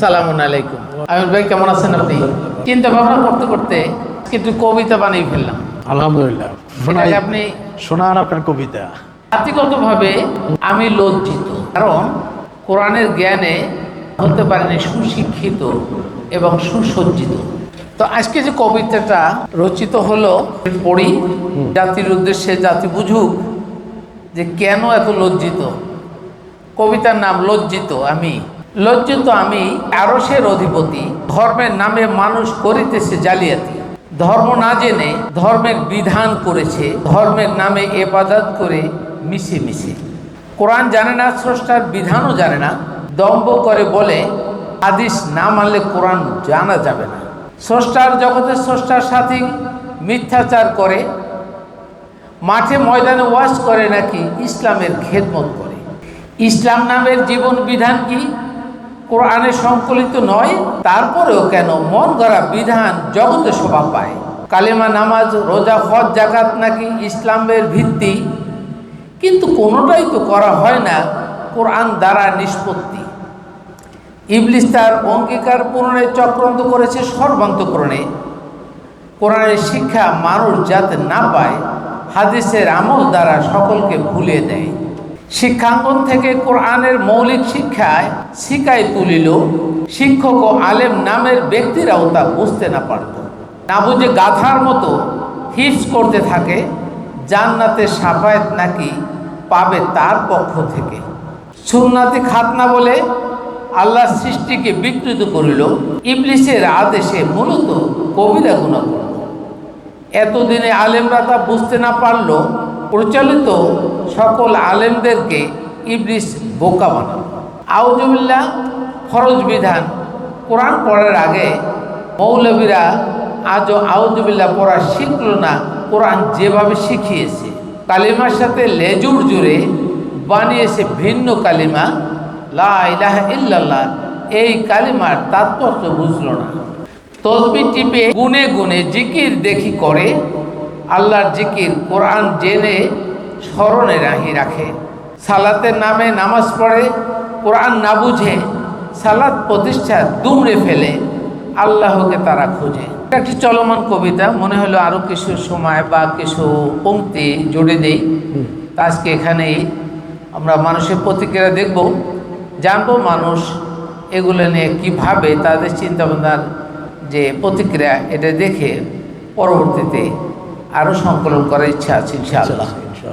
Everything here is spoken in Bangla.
সালামুন আলাইকুম। আমির ভাই কেমন আছেন আপনি? চিন্তা ভাবনা করতে করতে কিন্তু কবিতা বানিয়ে ফেললাম। আলহামদুলিল্লাহ। আপনি শোনান আপনার কবিতা। জাতিগতভাবে আমি লজ্জিত কারণ কোরআনের জ্ঞানে হতে পারেনি সুশিক্ষিত এবং সুসজ্জিত। তো আজকে যে কবিতাটা রচিত হলো পড়ি জাতির উদ্দেশ্যে জাতি বুঝুক যে কেন এত লজ্জিত। কবিতার নাম লজ্জিত আমি। লজ্জিত আমি আরসের অধিপতি ধর্মের নামে মানুষ করিতেছে জালিয়াতি। ধর্ম না জেনে ধর্মের বিধান করেছে, ধর্মের নামে এবাদত করে মিশে মিশে। কোরআন জানে না, স্রষ্টার বিধানও জানে না, দম্ভ করে বলে আদিস না মানলে কোরআন জানা যাবে না। স্রষ্টার জগতের স্রষ্টার সাথে মিথ্যাচার করে, মাঠে ময়দানে ওয়াজ করে নাকি ইসলামের খেদমত করে। ইসলাম নামের জীবন বিধান কি? কোরআনে সংকলিত নয়, তারপরেও কেন মন গড়া বিধান জগতে শোভা পায়? কালেমা নামাজ, রোজা, হজ জাকাত নাকি ইসলামের ভিত্তি? কিন্তু কোনোটাই তো করা হয় না কোরআন দ্বারা নিষ্পত্তি। ইবলিস তার অঙ্গীকার পূরণে চক্রান্ত করেছে সর্বান্তকরণে। কোরআনের শিক্ষা মানুষ যাতে না পায়, হাদিসের আমল দ্বারা সকলকে ভুলিয়ে দেয়। শিক্ষাঙ্গন থেকে কোরআনের মৌলিক শিক্ষায় শিকায় তুলিল, শিক্ষক ও আলেম নামের ব্যক্তিরাও তা বুঝতে না পারত। না বুঝে গাধার মতো হিপস করতে থাকে, জান্নাতে সাফায়াত নাকি পাবে তার পক্ষ থেকে। সুন্নাতি খাতনা বলে আল্লাহর সৃষ্টিকে বিকৃত করিল, ইবলিসের আদেশে মূলত কবিরা গুণা করল এতদিনে আলেমরা তা বুঝতে না পারল প্রচলিত সকল আলেমদেরকে ইবলিস বোকা বানাল আউজুবিল্লাহ ফরজ বিধান। কোরআন পড়ার আগে মৌলবীরা আজও আউজুবিল্লাহ পড়া শিখল না, কোরআন যেভাবে শিখিয়েছে। কালিমার সাথে লেজুর জুড়ে বানিয়েছে ভিন্ন কালিমা। লা ইলাহা ইল্লাল্লাহ, এই কালিমার তাৎপর্য বুঝল না। তসবি টিপে গুনে গুনে জিকির দেখি করে আল্লাহর জিকির কোরআন জেনে স্মরণে রাহি রাখে। সালাতের নামে নামাজ পড়ে কোরআন না বুঝে সালাত প্রতিষ্ঠা দুমড়ে ফেলে আল্লাহকে তারা খোঁজে। এটা একটি চলমান কবিতা মনে হলো আরও কিছু সময় বা কিছু পংক্তি জুড়ে দেই। আজকে এখানেই আমরা মানুষের প্রতিক্রিয়া দেখব জানব মানুষ এগুলো নিয়ে কীভাবে তাদের চিন্তাভাবনার যে প্রতিক্রিয়া এটা দেখে পরবর্তীতে আরও সংকলন করার ইচ্ছা আছে ইনশাআল্লাহ।